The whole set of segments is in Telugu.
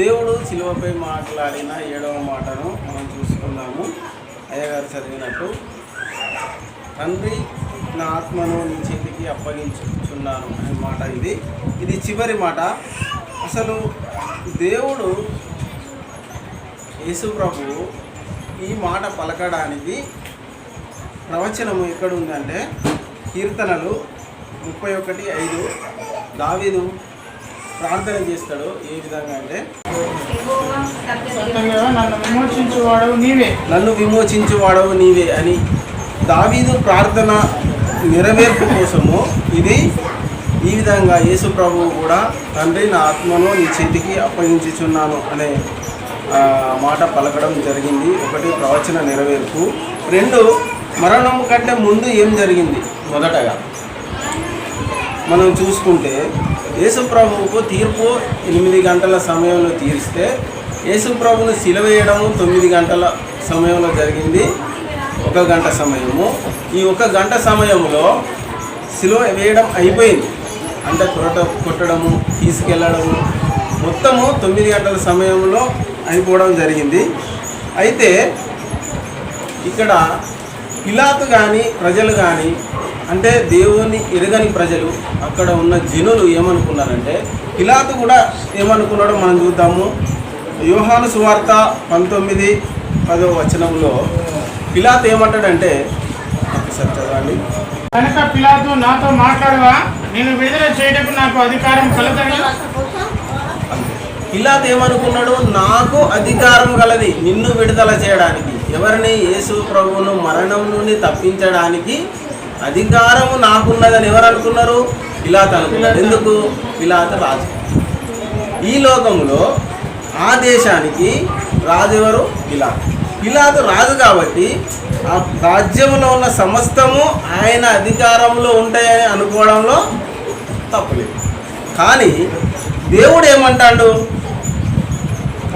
దేవుడు శిలువపై మాట్లాడిన ఏడవ మాటను మనం చూసుకుందాము. అయ్యగారు చదివినట్టు తండ్రి నా ఆత్మను నీ చేతికి అప్పగించుచున్నాను అనే మాట ఇది. ఇది చివరి మాట. అసలు దేవుడు యేసుప్రభు ఈ మాట పలకడానికి ప్రవచనము ఎక్కడుందంటే కీర్తనలు ముప్పై ఒకటి ఐదు దావీదు ప్రార్థన చేస్తాడు ఏ విధంగా అంటే? నన్ను విమోచించువాడు నీవే. నన్ను విమోచించువాడవు నీవే అని దావీదు ప్రార్థన నెరవేర్పు కోసము ఇది ఈ విధంగా యేసు ప్రభువు కూడా తండ్రి నా ఆత్మను నీ చేతికి అప్పగించుచున్నాను అనే మాట పలకడం జరిగింది. ఒకటి ప్రవచన నెరవేర్పు. రెండు మరణం కంటే ముందు ఏం జరిగింది? మొదటగా. మనం చూసుకుంటే యేసుప్రభువుకు తీర్పు ఎనిమిది గంటల సమయంలో తీరిస్తే యేసుప్రభును సిలవేయడము తొమ్మిది గంటల సమయంలో జరిగింది. ఒక గంట సమయము. ఈ ఒక గంట సమయంలో సిలువ వేయడం అయిపోయింది. అంటే కొరట కొట్టడము తీసుకెళ్ళడము మొత్తము తొమ్మిది గంటల సమయంలో అయిపోవడం జరిగింది. అయితే ఇక్కడ పిలాతు కానీ ప్రజలు కానీ అంటే దేవుని ఎరగని ప్రజలు అక్కడ ఉన్న జనులు ఏమనుకున్నారంటే పిలాతు కూడా ఏమనుకున్నాడో మనం చూద్దాము. యోహాను సువార్త పంతొమ్మిది పదో వచనంలో పిలాతు ఏమంటాడంటే ఒకసారి చదవండి. కనుక పిలాతు నాతో మాట్లాడవా? నేను విడుదల చేయటకు నాకు అధికారం కలదని? పిలాతు ఏమనుకున్నాడు? నాకు అధికారం గలది నిన్ను విడుదల చేయడానికి. ఎవరిని యేసు ప్రభువును మరణం నుండి తప్పించడానికి అధికారము నాకున్నదని ఎవరు అనుకున్నారు? పిలాతు అనుకున్నారు. ఎందుకు? పిలాత రాజు. ఈ లోకంలో ఆ దేశానికి రాజు ఎవరు? పిలాతు. పిలాతు రాజు కాబట్టి ఆ రాజ్యంలో ఉన్న సమస్తము ఆయన అధికారంలో ఉంటాయని అనుకోవడంలో తప్పలేదు కానీ దేవుడు ఏమంటాడు?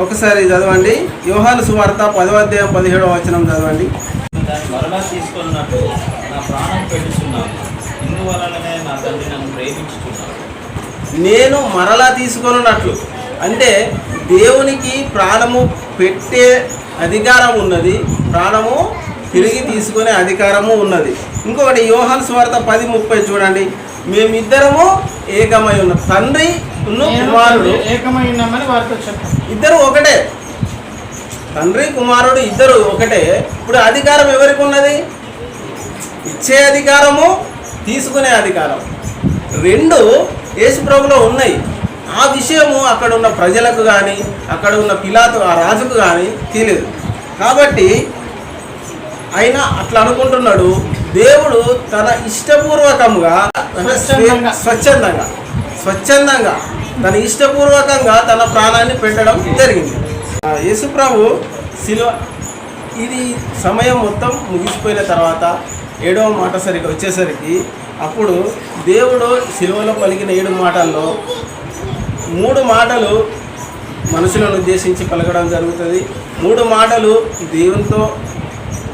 ఒకసారి చదవండి. యోహాను సువార్త పదవ అధ్యాయం పదిహేడవ వచనం చదవండి. దాన్ని మరలా తీసుకున్నట్టు నా ప్రాణం పెట్టుచున్నాను ఇందువలననే నా తండ్రి నన్ను ప్రేమించుచున్నాను నేను మరలా తీసుకొనున్నట్లు. అంటే దేవునికి ప్రాణము పెట్టే అధికారం ఉన్నది. ప్రాణము తిరిగి తీసుకునే అధికారము ఉన్నది. ఇంకొకటి యోహాన్ స్వార్థ పది ముప్పై చూడండి. మేమిద్దరము ఏకమై ఉన్న తండ్రి కుమారుడు. ఏకమై ఉన్నామని వారితో చెప్పాను. ఇద్దరు ఒకటే. తండ్రి కుమారుడు ఇద్దరు ఒకటే. ఇప్పుడు అధికారం ఎవరికి ఉన్నది? ఇచ్చే అధికారము తీసుకునే అధికారం. రెండు యేసుప్రభులో ఉన్నాయి. ఆ విషయము అక్కడ ఉన్న ప్రజలకు కానీ అక్కడ ఉన్న పిలాతు ఆ రాజుకు కానీ తెలియదు. కాబట్టి ఆయన అట్లా అనుకుంటున్నాడు. దేవుడు తన ఇష్టపూర్వకంగా స్వచ్ఛందంగా స్వచ్ఛందంగా తన ఇష్టపూర్వకంగా తన ప్రాణాన్ని పెట్టడం జరిగింది. ఆ యేసుప్రభు శిలువ ఇది సమయం మొత్తం ముగిసిపోయిన తర్వాత ఏడవ మాట సరిగ్గా వచ్చేసరికి అప్పుడు దేవుడు శిలువలో పలికిన ఏడు మాటల్లో మూడు మాటలు మనుషులను ఉద్దేశించి పలకడం జరుగుతుంది. మూడు మాటలు దేవునితో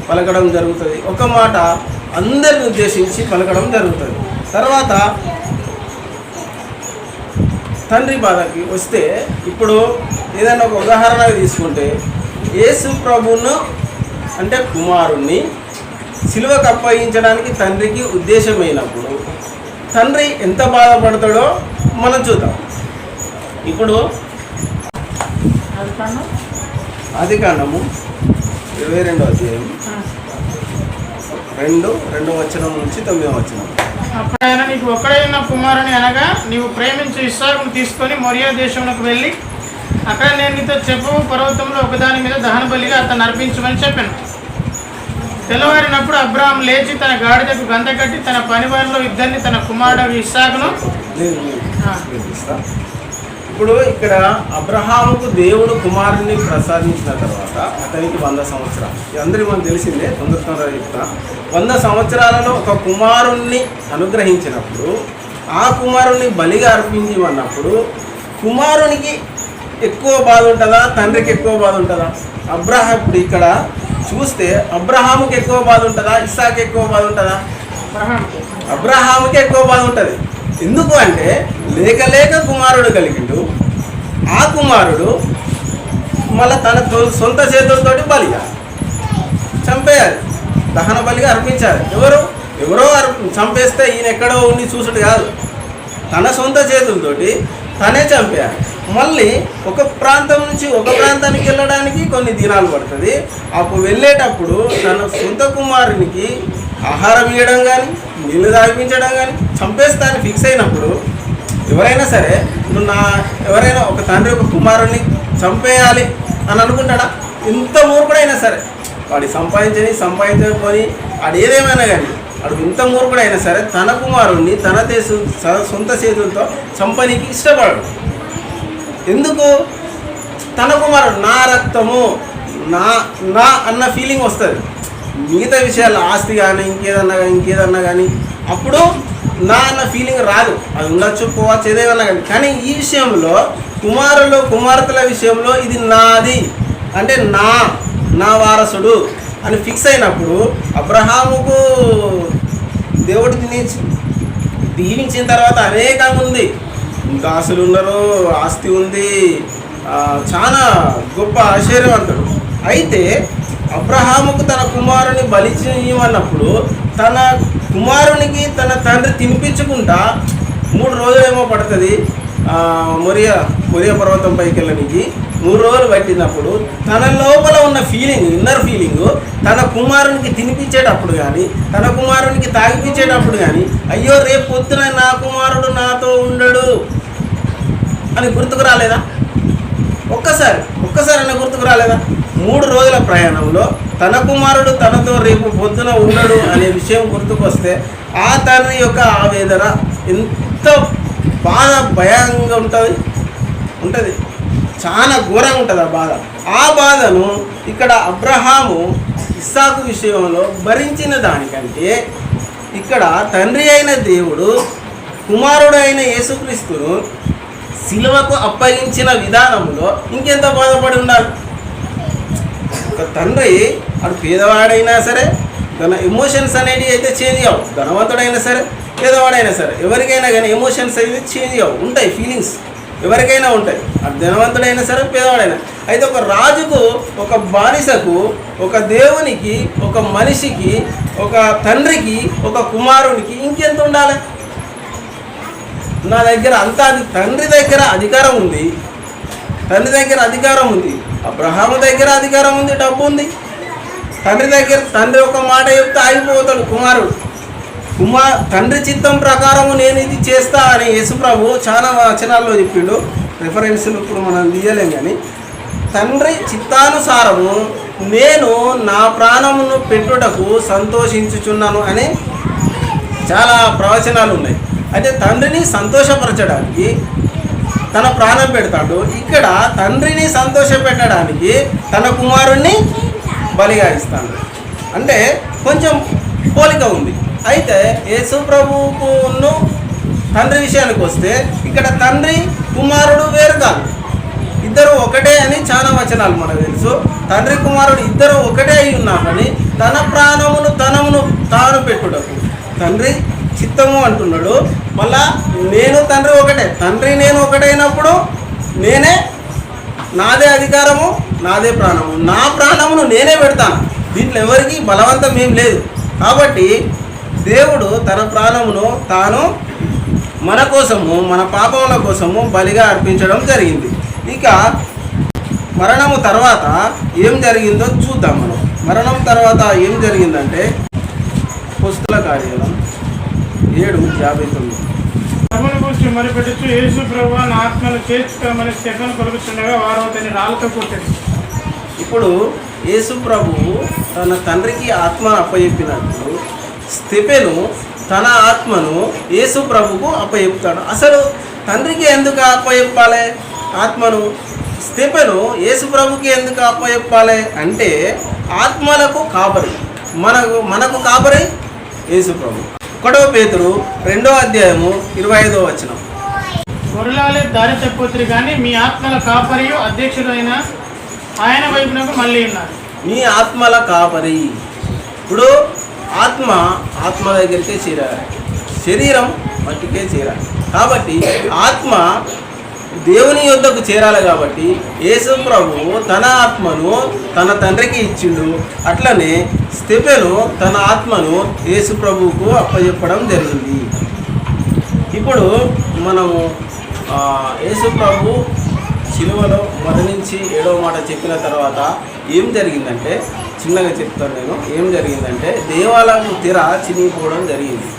పలకడం జరుగుతుంది. ఒక మాట అందరిని ఉద్దేశించి పలకడం జరుగుతుంది. తర్వాత తండ్రి బాధకి వస్తే ఇప్పుడు ఏదైనా ఒక ఉదాహరణ తీసుకుంటే యేసు ప్రభును అంటే కుమారుణ్ణి సిలువకు అప్పగించడానికి తండ్రికి ఉద్దేశమైనప్పుడు తండ్రి ఎంత బాధపడతాడో మనం చూద్దాం. ఇప్పుడు అది కాండము ఇరవై రెండో అధ్యాయం. రెండు రెండో వచనం నుంచి తొమ్మిదో వచనం. ఆయన నీకు ఒక్కడే ఉన్న కుమారుని అనగా నీవు ప్రేమించు ఇస్సాకును తీసుకొని మొరియా దేశంలోకి వెళ్ళి అక్కడ నేను నీతో చెప్పు పర్వతంలో ఒకదాని మీద దహన బలిగా అతను అర్పించమని చెప్పాను. తెల్లవారినప్పుడు అబ్రాహం లేచి తన గాడిదకు గంత కట్టి తన పనివారిలో ఇద్దరిని తన కుమారుడు ఇస్సాకును. ఇప్పుడు ఇక్కడ అబ్రహాముకు దేవుడు కుమారుని ప్రసాదించిన తర్వాత అతనికి వంద సంవత్సరాలు. అందరికీ మనకు తెలిసిందే తొందర తొందర చెప్తా. వంద సంవత్సరాలలో ఒక కుమారుణ్ణి అనుగ్రహించినప్పుడు ఆ కుమారుణ్ణి బలిగా అర్పించమన్నప్పుడు కుమారునికి ఎక్కువ బాధ ఉంటుందా? తండ్రికి ఎక్కువ బాధ ఉంటుందా? అబ్రహం ఇప్పుడు ఇక్కడ చూస్తే అబ్రహాముకి ఎక్కువ బాధ ఉంటుందా? ఇస్సాకి ఎక్కువ బాధ ఉంటుందా? అబ్రహాముకి ఎక్కువ బాధ ఉంటుంది. ఎందుకు అంటే లేక లేక కుమారుడు కలిగిండు. ఆ కుమారుడు మళ్ళీ తన సొంత చేతులతోటి బలిగా చంపేయాలి. దహన బలిగా అర్పించాలి. ఎవరు? ఎవరో చంపేస్తే ఈయన ఎక్కడో ఉండి చూసుడు కాదు. తన సొంత చేతులతోటి తనే చంపేయాలి. మళ్ళీ ఒక ప్రాంతం నుంచి ఒక ప్రాంతానికి వెళ్ళడానికి కొన్ని దినాలు పడుతుంది. అప్పుడు వెళ్ళేటప్పుడు తన సొంత కుమారునికి ఆహారం ఇవ్వడం కానీ నీళ్ళు తాగిపించడం కానీ చంపేస్తాను ఫిక్స్ అయినప్పుడు ఎవరైనా సరే నువ్వు నా ఎవరైనా ఒక తండ్రి ఒక కుమారుణ్ణి చంపేయాలి అని అనుకుంటాడా? ఇంత మూర్ఖుడైనా సరే. వాడి సంపాదించని సంపాదించకపోని వాడు ఏదేమైనా కానీ వాడు ఇంత మూర్ఖుడైనా సరే తన కుమారుణ్ణి తన దేశం సొంత చేతులతో చంపనీకి ఇష్టపడడు. ఎందుకు? తన కుమారుడు నా రక్తము నా నా అన్న ఫీలింగ్ వస్తుంది. మిగతా విషయాలు ఆస్తి కానీ ఇంకేదన్నా కానీ ఇంకేదన్నా కానీ అప్పుడు నా అన్న ఫీలింగ్ రాదు. అది ఉండొచ్చు పోవచ్చు ఏదేమన్నా కానీ. కానీ ఈ విషయంలో కుమారులు కుమార్తెల విషయంలో ఇది నాది. అంటే నా నా వారసుడు అని ఫిక్స్ అయినప్పుడు అబ్రహాముకు దేవుడు తినేసి దీవించిన తర్వాత అనేకంగా ఉంది. దాసులు ఉన్నారు ఆస్తి ఉంది. చాలా గొప్ప ఆశ్చర్యవంతుడు. అయితే అబ్రహాముకు తన కుమారుని బలి చేయమన్నప్పుడు తన కుమారునికి తన తండ్రి తినిపించుకుంటా మూడు రోజులేమో పడుతుంది. ఆ, మొరియా మొరియా పర్వతం పైకి వెళ్ళడానికి మూడు రోజులు పట్టినప్పుడు తన లోపల ఉన్న ఫీలింగ్ ఇన్నర్ ఫీలింగ్ తన కుమారునికి తినిపించేటప్పుడు కానీ తన కుమారునికి తాగిపించేటప్పుడు కానీ అయ్యో రేపు పొద్దున నా కుమారుడు నాతో ఉండడు అని గుర్తుకు రాలేదా? ఒక్కసారి ఒక్కసారి అన్న గుర్తుకు రాలేదా? మూడు రోజుల ప్రయాణంలో తన కుమారుడు తనతో రేపు పొద్దున ఉండడు అనే విషయం గుర్తుకొస్తే ఆ తండ్రి యొక్క ఆవేదన ఎంత బాధ భయంగా ఉంటుంది. ఉంటుంది. చాలా ఘోరంగా ఉంటుంది ఆ బాధ. ఆ బాధను ఇక్కడ అబ్రహాము ఇస్సాకు విషయంలో భరించిన దానికంటే ఇక్కడ తండ్రి అయిన దేవుడు కుమారుడు అయిన యేసుక్రీస్తును సిలువకు అప్పగించిన విధానంలో ఇంకెంత బాధపడి ఉండాలి ఒక తండ్రి అది పేదవాడైనా సరే తన ఎమోషన్స్ అనేవి అయితే చేంజ్ అవ్వవు. ధనవంతుడైనా సరే పేదవాడైనా సరే ఎవరికైనా కానీ ఎమోషన్స్ అయితే చేంజ్ అవ్వవు. ఉంటాయి ఫీలింగ్స్ ఎవరికైనా ఉంటాయి. అది ధనవంతుడైనా సరే పేదవాడైనా. అయితే ఒక రాజుకు ఒక బానిసకు ఒక దేవునికి ఒక మనిషికి ఒక తండ్రికి ఒక కుమారునికి ఇంకెంత ఉండాలి? నా దగ్గర అంతా అది తండ్రి దగ్గర అధికారం ఉంది. తండ్రి దగ్గర అధికారం ఉంది. అబ్రహాము దగ్గర అధికారం ఉంది డబ్బు ఉంది. తండ్రి దగ్గర తండ్రి ఒక మాట చెప్తే ఆగిపోతాడు కుమారుడు. కుమార్ తండ్రి చిత్తం ప్రకారము నేను ఇది చేస్తా అని యేసుప్రభు చాలా వచనాల్లో చెప్పిండు. రిఫరెన్స్లు ఇప్పుడు మనం తీయలేం కానీ తండ్రి చిత్తానుసారము నేను నా ప్రాణమును పెట్టుటకు సంతోషించుచున్నాను అని చాలా ప్రవచనాలు ఉన్నాయి. అయితే తండ్రిని సంతోషపరచడానికి తన ప్రాణం పెడతాడు. ఇక్కడ తండ్రిని సంతోషపెట్టడానికి తన కుమారుణ్ణి బలిగా ఇస్తాడు. అంటే కొంచెం పోలిక ఉంది. అయితే యేసు ప్రభువుకును తండ్రి విషయానికి వస్తే ఇక్కడ తండ్రి కుమారుడు వేరు కాదు. ఇద్దరు ఒకటే అని చాలా వచనాలు మనకు తెలుసు. తండ్రి కుమారుడు ఇద్దరు ఒకటే అయి ఉన్నారని తన ప్రాణమును తనమును తాను పెట్టుటకు. తండ్రి చిత్తము అంటున్నాడు. మళ్ళా నేను తండ్రి ఒకటే. తండ్రి నేను ఒకటైనప్పుడు నేనే నాదే అధికారము నాదే ప్రాణము. నా ప్రాణమును నేనే పెడతాను. దీంట్లో ఎవరికి బలవంతం ఏం లేదు. కాబట్టి దేవుడు తన ప్రాణమును తాను మన కోసము మన పాపముల కోసము బలిగా అర్పించడం జరిగింది. ఇక మరణము తర్వాత ఏం జరిగిందో చూద్దాం మనం. మరణం తర్వాత ఏం జరిగిందంటే పుస్తల కార్యాలయం. ఏడు యాభై తొమ్మిది. సభను గురించి మరిపెట్టుచు యేసు ప్రభు ఆత్మను చేర్చుకోమని స్టెఫన్ కొలుకుతుండగా వారు అతని రాళ్ళతో కొట్టారు. ఇప్పుడు యేసు ప్రభువు తన తండ్రికి ఆత్మను అప్పచెప్పినట్లు స్థెపెను తన ఆత్మను యేసు ప్రభుకు అప్పచెప్తాడు. అసలు తండ్రికి ఎందుకు అప్పచెప్పాలి? ఆత్మను స్థెపెను యేసు ప్రభుకి ఎందుకు అప్పచెప్పాలి? అంటే ఆత్మలకు కాపరి మనకు మనకు కాపరి యేసు ప్రభు. ఒకటో పేతురు రెండో అధ్యాయము ఇరవై ఐదో వచనం. గొర్రెలాలే దారి తప్పోతురు కానీ మీ ఆత్మల కాపరియు అధ్యక్షుడైన ఆయన వైపునకు మళ్ళీ ఉన్నారు. మీ ఆత్మల కాపరి. ఇప్పుడు ఆత్మ ఆత్మ దగ్గరికే చేరాలి. శరీరం మట్టికే చేరాలి. కాబట్టి ఆత్మ దేవుని యొద్దకు చేరాలి కాబట్టి యేసు ప్రభు తన ఆత్మను తన తండ్రికి ఇచ్చిండు. అట్లనే స్థిపెను తన ఆత్మను యేసు ప్రభువుకు అప్పచెప్పడం జరిగింది. ఇప్పుడు మనము యేసు ప్రభు శిలువలో మరణించి ఏడవ మాట చెప్పిన తర్వాత ఏం జరిగిందంటే చిన్నగా చెప్తాను నేను ఏం జరిగిందంటే దేవాలయం తెర చినిగిపోవడం జరిగింది.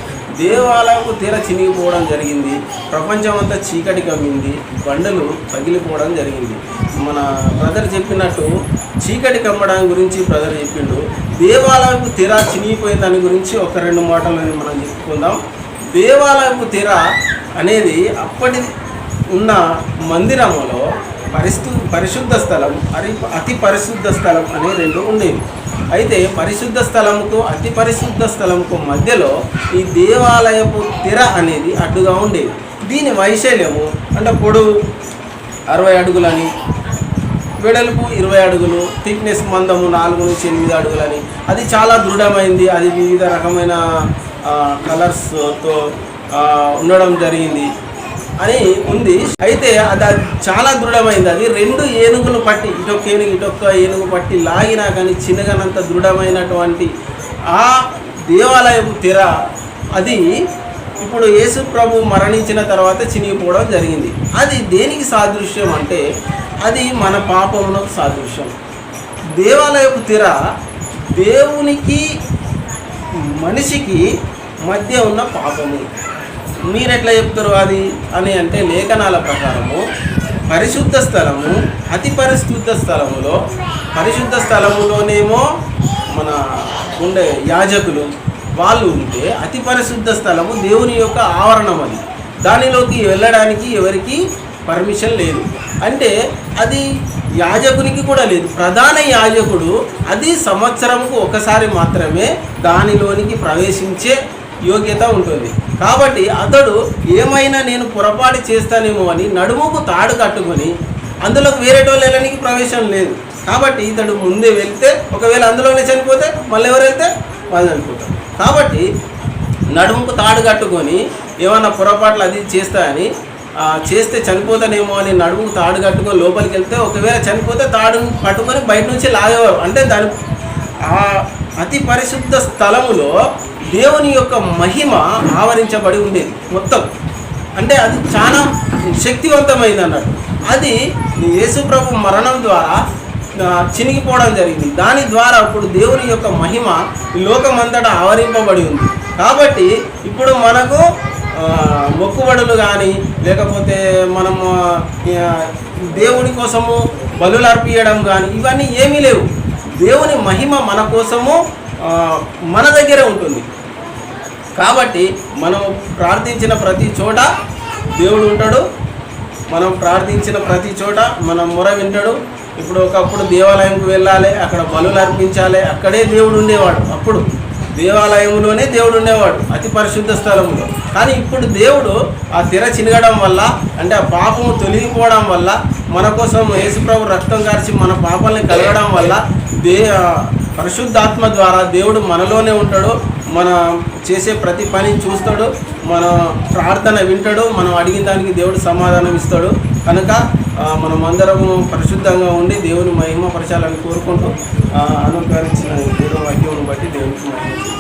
దేవాలయపు తెర చినిగిపోవడం జరిగింది. ప్రపంచం అంతా చీకటి కమ్మింది. బండలు పగిలిపోవడం జరిగింది. మన బ్రదర్ చెప్పినట్టు చీకటి కమ్మడం గురించి బ్రదర్ చెప్పిండు. దేవాలయపు తెర చినిగిపోయిన దాని గురించి ఒక రెండు మాటలు మనం చెప్పుకుందాం. దేవాలయపు తెర అనేది అప్పటి ఉన్న మందిరములో పరిస్థు పరిశుద్ధ స్థలం అరి అతి పరిశుద్ధ స్థలం అనే రెండు ఉండేవి. అయితే పరిశుద్ధ స్థలముకు అతి పరిశుద్ధ స్థలముకు మధ్యలో ఈ దేవాలయపు తెర అనేది అడ్డుగా ఉండేది. దీని వైశాల్యము అంటే పొడవు అరవై అడుగులని వెడల్పు ఇరవై అడుగులు థిక్నెస్ మందము నాలుగు నుంచి ఎనిమిది అడుగులని. అది చాలా దృఢమైంది. అది వివిధ రకమైన కలర్స్తో ఉండడం జరిగింది. అని ఉంది. అయితే అది చాలా దృఢమైంది. అది రెండు ఏనుగులు పట్టి ఇటొక్క ఏనుగు ఇటొక్క ఏనుగు పట్టి లాగినా కానీ చిన్నగానంత దృఢమైనటువంటి ఆ దేవాలయపు తెర అది ఇప్పుడు యేసు ప్రభు మరణించిన తర్వాత చినిగిపోవడం జరిగింది. అది దేనికి సాదృశ్యం అంటే అది మన పాపమునకు సాదృశ్యం. దేవాలయపు తెర దేవునికి మనిషికి మధ్య ఉన్న పాపము. మీరు ఎట్లా చెప్తారు అది అని అంటే లేఖనాల ప్రకారము పరిశుద్ధ స్థలము అతి పరిశుద్ధ స్థలములో పరిశుద్ధ స్థలములోనేమో మన ఉండే యాజకులు వాళ్ళు ఉంటే అతి పరిశుద్ధ స్థలము దేవుని యొక్క ఆవరణం అది. దానిలోకి వెళ్ళడానికి ఎవరికి పర్మిషన్ లేదు. అంటే అది యాజకునికి కూడా లేదు. ప్రధాన యాజకుడు అది సంవత్సరంకు ఒకసారి మాత్రమే దానిలోనికి ప్రవేశించే యోగ్యత ఉంటుంది. కాబట్టి అతడు ఏమైనా నేను పొరపాటు చేస్తానేమో అని నడుముకు తాడు కట్టుకొని అందులోకి వేరేటోళ్ళు వెళ్ళడానికి ప్రవేశం లేదు. కాబట్టి ఇతడు ముందే వెళ్తే ఒకవేళ అందులోనే చనిపోతే మళ్ళీ ఎవరు వెళ్తే వాళ్ళు చనిపోతారు. కాబట్టి నడుముకు తాడు కట్టుకొని ఏమన్నా పొరపాట్లు అది చేస్తాయని అని చేస్తే చనిపోతానేమో అని నడుముకు తాడు కట్టుకొని లోపలికి వెళ్తే ఒకవేళ చనిపోతే తాడు పట్టుకొని బయట నుంచి లాగేవారు. అంటే దాని అతి పరిశుద్ధ స్థలములో దేవుని యొక్క మహిమ ఆవరించబడి ఉండేది మొత్తం. అంటే అది చాలా శక్తివంతమైంది అన్నాడు. అది యేసుప్రభు మరణం ద్వారా చినిగిపోవడం జరిగింది. దాని ద్వారా ఇప్పుడు దేవుని యొక్క మహిమ లోకమంతటా ఆవరింపబడి ఉంది. కాబట్టి ఇప్పుడు మనకు మొక్కుబడులు కానీ లేకపోతే మనము దేవుని కోసము బలులు అర్పించడం కానీ ఇవన్నీ ఏమీ లేవు. దేవుని మహిమ మన కోసము మన దగ్గరే ఉంటుంది. కాబట్టి మనం ప్రార్థించిన ప్రతి చోట దేవుడు ఉంటాడు. మనం ప్రార్థించిన ప్రతి చోట మనం మొర వింటాడు. ఇప్పుడు ఒకప్పుడు దేవాలయంకు వెళ్ళాలి అక్కడ బలులు అర్పించాలి అక్కడే దేవుడు ఉండేవాడు అప్పుడు. దేవాలయంలోనే దేవుడు ఉండేవాడు అతి పరిశుద్ధ స్థలంలో కానీ ఇప్పుడు దేవుడు ఆ తెర చినగడం వల్ల అంటే ఆ పాపము తొలగిపోవడం వల్ల మన కోసం యేసుప్రభు రక్తం కార్చి మన పాపల్ని కలగడం వల్ల దే పరిశుద్ధాత్మ ద్వారా దేవుడు మనలోనే ఉంటాడు మన చేసే ప్రతి పని చూస్తాడు మన ప్రార్థన వింటాడు మనం అడిగిన దానికి దేవుడు సమాధానం ఇస్తాడు. కనుక మనం అందరము పరిశుద్ధంగా ఉండి దేవుని మహిమ పరచాలని కోరుకుంటూ అనుకరించిన దేవుని వాక్యం బట్టి దేవునికి మహిమ